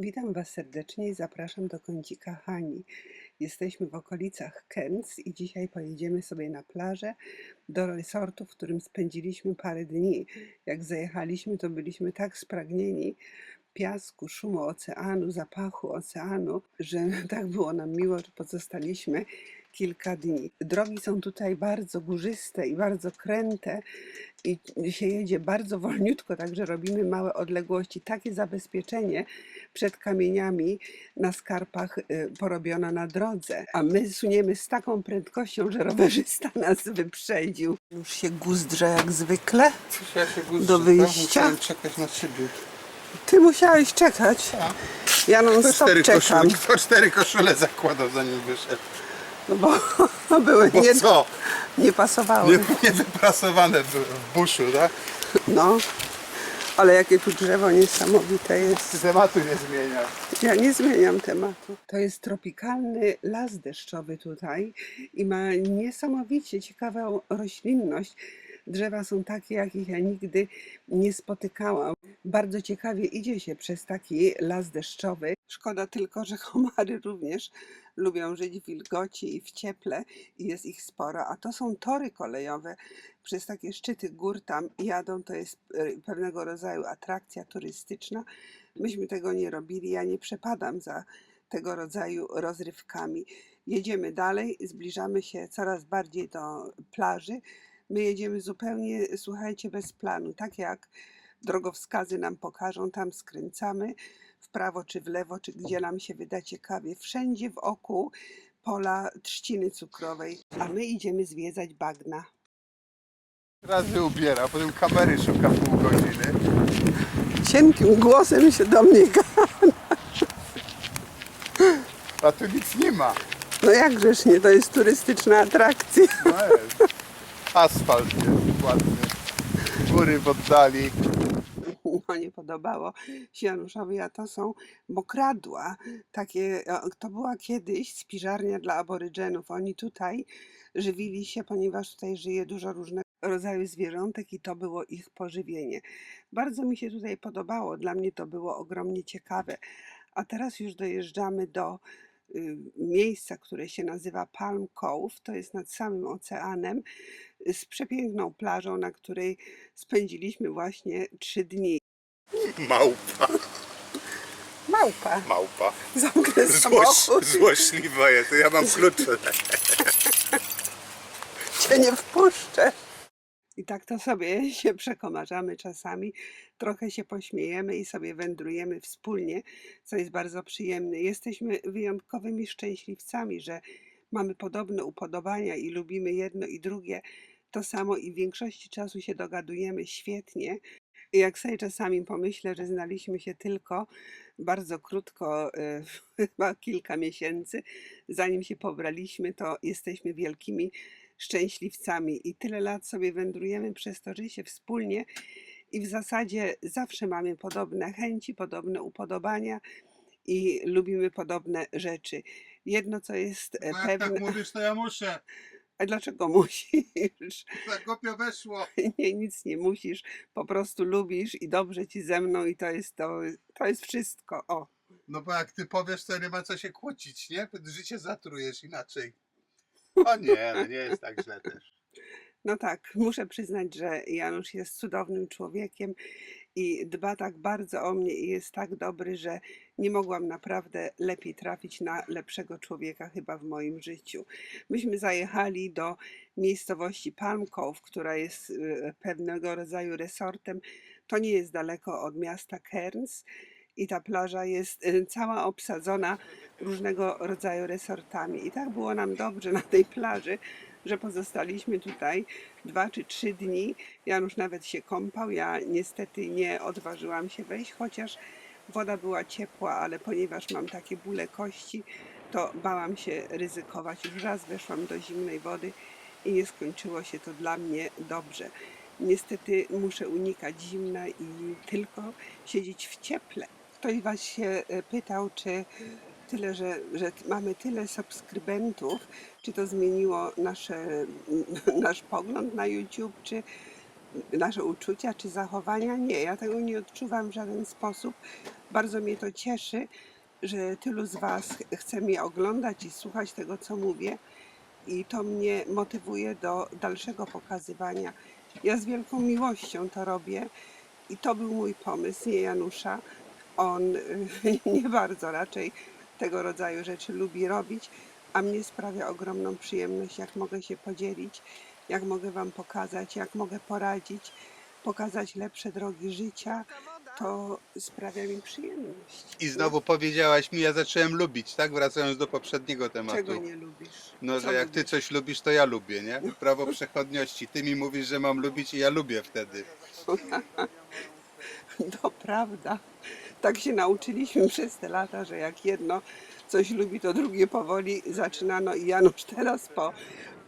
Witam Was serdecznie i zapraszam do kącika Hani. Jesteśmy w okolicach Cairns i dzisiaj pojedziemy sobie na plażę do resortu, w którym spędziliśmy parę dni. Jak zajechaliśmy, to byliśmy tak spragnieni piasku, szumu oceanu, zapachu oceanu, że tak było nam miło, że pozostaliśmy kilka dni. Drogi są tutaj bardzo górzyste i bardzo kręte i się jedzie bardzo wolniutko, także robimy małe odległości. Takie zabezpieczenie przed kamieniami na skarpach y, porobiono na drodze, a my suniemy z taką prędkością, że rowerzysta nas wyprzedził. Już się guzdrze jak zwykle. Się Do tak? wyjścia? Czekać na ciebie. Ty musiałeś czekać. Ja non Kto stop cztery, czekam, koszule, kto cztery koszule zakładał zanim wyszedł? no bo były Bo nie, co? nie pasowały. Nie, nie wyprasowane w, w buszu, tak? No, ale jakie tu drzewo niesamowite jest. Tematu nie zmienia. Ja nie zmieniam tematu. To jest tropikalny las deszczowy tutaj i ma niesamowicie ciekawą roślinność. Drzewa są takie, jakich ja nigdy nie spotykałam. Bardzo ciekawie idzie się przez taki las deszczowy. Szkoda tylko, że komary również lubią żyć w wilgoci i w cieple i jest ich sporo. A to są tory kolejowe. Przez takie szczyty gór tam jadą. To jest pewnego rodzaju atrakcja turystyczna. Myśmy tego nie robili. Ja nie przepadam za tego rodzaju rozrywkami. Jedziemy dalej, zbliżamy się coraz bardziej do plaży. My jedziemy zupełnie, słuchajcie, bez planu. Tak jak drogowskazy nam pokażą, tam skręcamy w prawo czy w lewo, czy gdzie nam się wyda ciekawie. Wszędzie wokół pola trzciny cukrowej, a my idziemy zwiedzać bagna. Razy ubiera, potem kamery szuka pół godziny. Cienkim głosem się do mnie gada. A tu nic nie ma. No jakżeż nie, to jest turystyczna atrakcja. No jest. Asfalt jest ładny. Góry w oddali. no nie podobało się Januszowi, a to są mokradła. Takie, to była kiedyś spiżarnia dla aborygenów. Oni tutaj żywili się, ponieważ tutaj żyje dużo różnego rodzaju zwierzątek i to było ich pożywienie. Bardzo mi się tutaj podobało, dla mnie to było ogromnie ciekawe. A teraz już dojeżdżamy do y, miejsca, które się nazywa Palm Cove, to jest nad samym oceanem, z przepiękną plażą, na której spędziliśmy właśnie trzy dni. Małpa. Małpa. Małpa. Zamknę Złoś, samochód, złośliwa jest. Ja mam klucze. cię nie wpuszczę. I tak to sobie się przekomarzamy czasami, trochę się pośmiejemy i sobie wędrujemy wspólnie, co jest bardzo przyjemne. Jesteśmy wyjątkowymi szczęśliwcami, że mamy podobne upodobania i lubimy jedno i drugie to samo i w większości czasu się dogadujemy świetnie. Jak sobie czasami pomyślę, że znaliśmy się tylko bardzo krótko, y, chyba kilka miesięcy, zanim się pobraliśmy, to jesteśmy wielkimi szczęśliwcami i tyle lat sobie wędrujemy przez to życie wspólnie i w zasadzie zawsze mamy podobne chęci, podobne upodobania i lubimy podobne rzeczy. Jedno, co jest e, Bo jak tak pewne. mówisz, to ja muszę. A dlaczego musisz? Tak głupio weszło. Nie, nic nie musisz, po prostu lubisz i dobrze ci ze mną i to jest to, to jest wszystko. O. No bo jak ty powiesz, to nie ma co się kłócić, nie? Życie zatrujesz inaczej. O nie, no nie jest tak źle też. No tak, muszę przyznać, że Janusz jest cudownym człowiekiem i dba tak bardzo o mnie i jest tak dobry, że nie mogłam naprawdę lepiej trafić na lepszego człowieka chyba w moim życiu. Myśmy zajechali do miejscowości Palm Cove, która jest y, pewnego rodzaju resortem. To nie jest daleko od miasta Cairns i ta plaża jest y, cała obsadzona różnego rodzaju resortami. I tak było nam dobrze na tej plaży, że pozostaliśmy tutaj dwa czy trzy dni. Janusz nawet się kąpał. Ja niestety nie odważyłam się wejść, chociaż woda była ciepła, ale ponieważ mam takie bóle kości, to bałam się ryzykować. Już raz weszłam do zimnej wody i nie skończyło się to dla mnie dobrze. Niestety muszę unikać zimna i tylko siedzieć w cieple. Ktoś Was się e, pytał, czy tyle, że, że mamy tyle subskrybentów, czy to zmieniło nasze, nasz pogląd na YouTube, czy nasze uczucia czy zachowania. Nie, ja tego nie odczuwam w żaden sposób. Bardzo mnie to cieszy, że tylu z Was ch- chce mnie oglądać i słuchać tego, co mówię. I to mnie motywuje do dalszego pokazywania. Ja z wielką miłością to robię i to był mój pomysł, nie Janusza. On nie bardzo raczej tego rodzaju rzeczy lubi robić, a mnie sprawia ogromną przyjemność, jak mogę się podzielić, jak mogę Wam pokazać, jak mogę poradzić, pokazać lepsze drogi życia. To sprawia mi przyjemność. I znowu powiedziałaś mi, ja zacząłem lubić, tak? Wracając do poprzedniego tematu. Czego nie lubisz? No, Co że jak ty lubisz? coś lubisz, to ja lubię, nie? Prawo przechodniości. Ty mi mówisz, że mam lubić i ja lubię wtedy. To prawda. Tak się nauczyliśmy przez te lata, że jak jedno coś lubi, to drugie powoli zaczyna. No i Janusz teraz po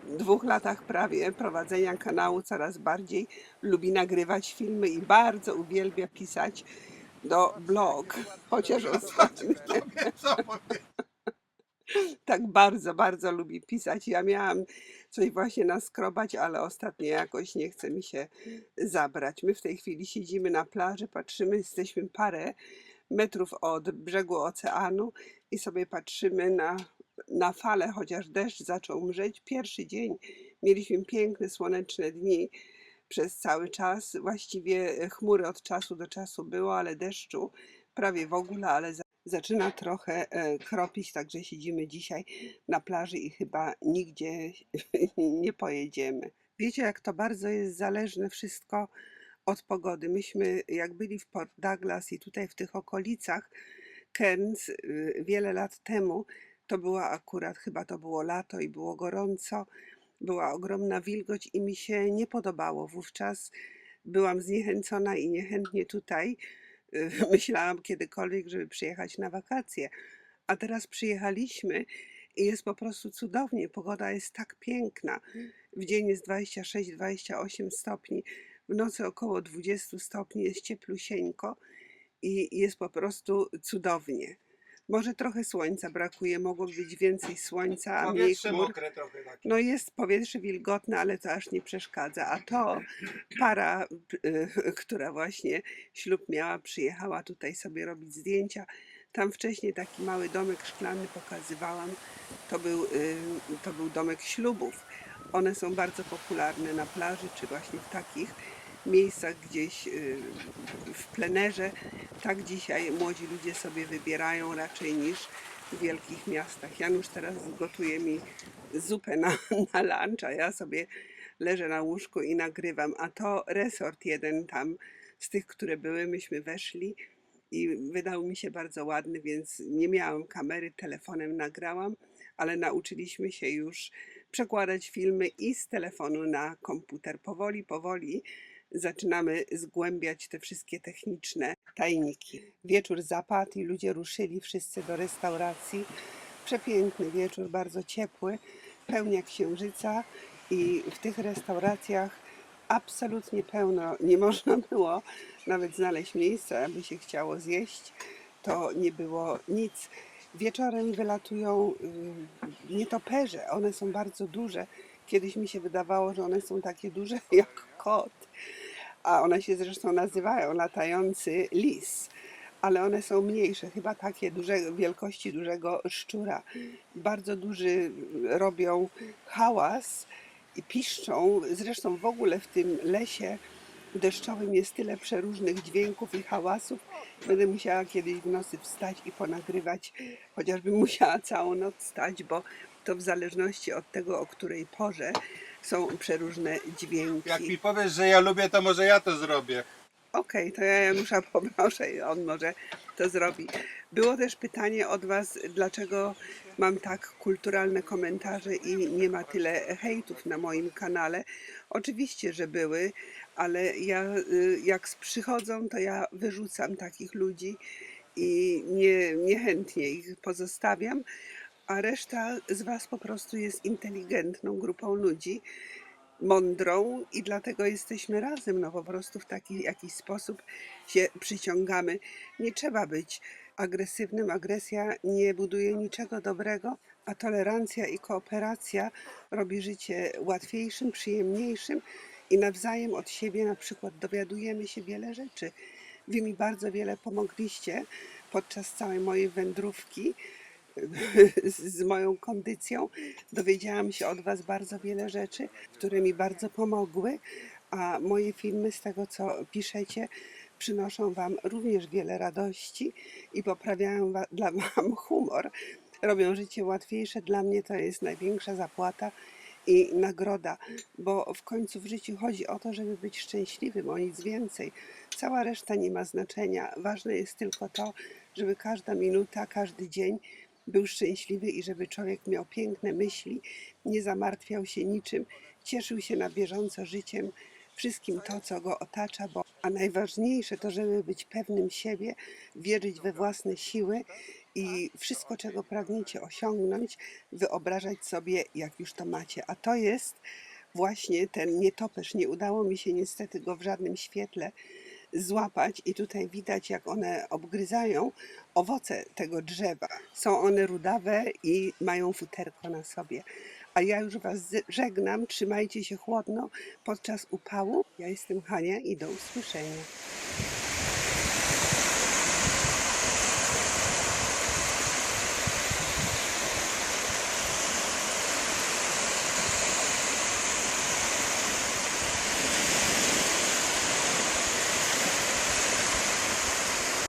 dwóch latach prawie prowadzenia kanału coraz bardziej lubi nagrywać filmy i bardzo uwielbia pisać do blog. Chociaż ostatnio? Tak bardzo, bardzo lubi pisać. Ja miałam coś właśnie naskrobać, ale ostatnio jakoś nie chce mi się zabrać. My w tej chwili siedzimy na plaży, patrzymy, jesteśmy parę metrów od brzegu oceanu i sobie patrzymy na, na fale, chociaż deszcz zaczął mrzeć. Pierwszy dzień mieliśmy piękne, słoneczne dni przez cały czas. Właściwie chmury od czasu do czasu było, ale deszczu prawie w ogóle, ale zaczyna trochę e, kropić, także siedzimy dzisiaj na plaży i chyba nigdzie nie pojedziemy. Wiecie, jak to bardzo jest zależne wszystko od pogody. Myśmy, jak byli w Port Douglas i tutaj w tych okolicach Cairns y, wiele lat temu, to była akurat, chyba to było lato i było gorąco, była ogromna wilgoć i mi się nie podobało. Wówczas byłam zniechęcona i niechętnie tutaj myślałam kiedykolwiek, żeby przyjechać na wakacje. A teraz przyjechaliśmy i jest po prostu cudownie. Pogoda jest tak piękna. W dzień jest 26-28 stopni, w nocy około 20 stopni, jest cieplusieńko i jest po prostu cudownie. Może trochę słońca brakuje, mogłoby być więcej słońca, a mniej Powietrze chmur. mokre trochę takie. No jest powietrze wilgotne, ale to aż nie przeszkadza. A to para, y, która właśnie ślub miała, przyjechała tutaj sobie robić zdjęcia. Tam wcześniej taki mały domek szklany pokazywałam. To był, y, to był domek ślubów. One są bardzo popularne na plaży, czy właśnie w takich miejscach gdzieś y, w plenerze. Tak dzisiaj młodzi ludzie sobie wybierają raczej niż w wielkich miastach. Janusz teraz gotuje mi zupę na, na lunch, a ja sobie leżę na łóżku i nagrywam. A to resort jeden tam z tych, które były, myśmy weszli i wydał mi się bardzo ładny, więc nie miałam kamery, telefonem nagrałam, ale nauczyliśmy się już przekładać filmy i z telefonu na komputer. Powoli, powoli zaczynamy zgłębiać te wszystkie techniczne tajniki. Wieczór zapadł i ludzie ruszyli wszyscy do restauracji. Przepiękny wieczór, bardzo ciepły, pełnia księżyca i w tych restauracjach absolutnie pełno. Nie można było nawet znaleźć miejsca, aby się chciało zjeść. To nie było nic. Wieczorem wylatują y, nietoperze. One są bardzo duże. Kiedyś mi się wydawało, że one są takie duże jak kot. A one się zresztą nazywają latający lis. Ale one są mniejsze, chyba takie duże, wielkości dużego szczura. Bardzo duży robią hałas i piszczą. Zresztą w ogóle w tym lesie deszczowym jest tyle przeróżnych dźwięków i hałasów. Będę musiała kiedyś w nocy wstać i ponagrywać, chociażbym musiała całą noc stać, bo to w zależności od tego, o której porze są przeróżne dźwięki. Jak mi powiesz, że ja lubię, to może ja to zrobię. Okej, to ja Janusza poproszę i on może to zrobi. Było też pytanie od Was, dlaczego mam tak kulturalne komentarze i nie ma tyle hejtów na moim kanale. Oczywiście, że były, ale ja y, jak przychodzą, to ja wyrzucam takich ludzi i nie, niechętnie ich pozostawiam, a reszta z Was po prostu jest inteligentną grupą ludzi mądrą i dlatego jesteśmy razem. No po prostu w taki jakiś sposób się przyciągamy. Nie trzeba być agresywnym. Agresja nie buduje niczego dobrego, a tolerancja i kooperacja robi życie łatwiejszym, przyjemniejszym i nawzajem od siebie na przykład dowiadujemy się wiele rzeczy. Wy mi bardzo wiele pomogliście podczas całej mojej wędrówki z moją kondycją. Dowiedziałam się od Was bardzo wiele rzeczy, które mi bardzo pomogły, a moje filmy, z tego co piszecie, przynoszą Wam również wiele radości i poprawiają wa- dla Wam humor. Robią życie łatwiejsze. Dla mnie to jest największa zapłata i nagroda, bo w końcu w życiu chodzi o to, żeby być szczęśliwym, o nic więcej. Cała reszta nie ma znaczenia. Ważne jest tylko to, żeby każda minuta, każdy dzień był szczęśliwy i żeby człowiek miał piękne myśli, nie zamartwiał się niczym, cieszył się na bieżąco życiem, wszystkim to, co go otacza, bo a najważniejsze to, żeby być pewnym siebie, wierzyć we własne siły i wszystko, czego pragniecie osiągnąć, wyobrażać sobie, jak już to macie. A to jest właśnie ten nietoperz. Nie udało mi się niestety go w żadnym świetle złapać i tutaj widać, jak one obgryzają owoce tego drzewa. Są one rudawe i mają futerko na sobie. A ja już Was żegnam. Trzymajcie się chłodno podczas upału. Ja jestem Hania i do usłyszenia.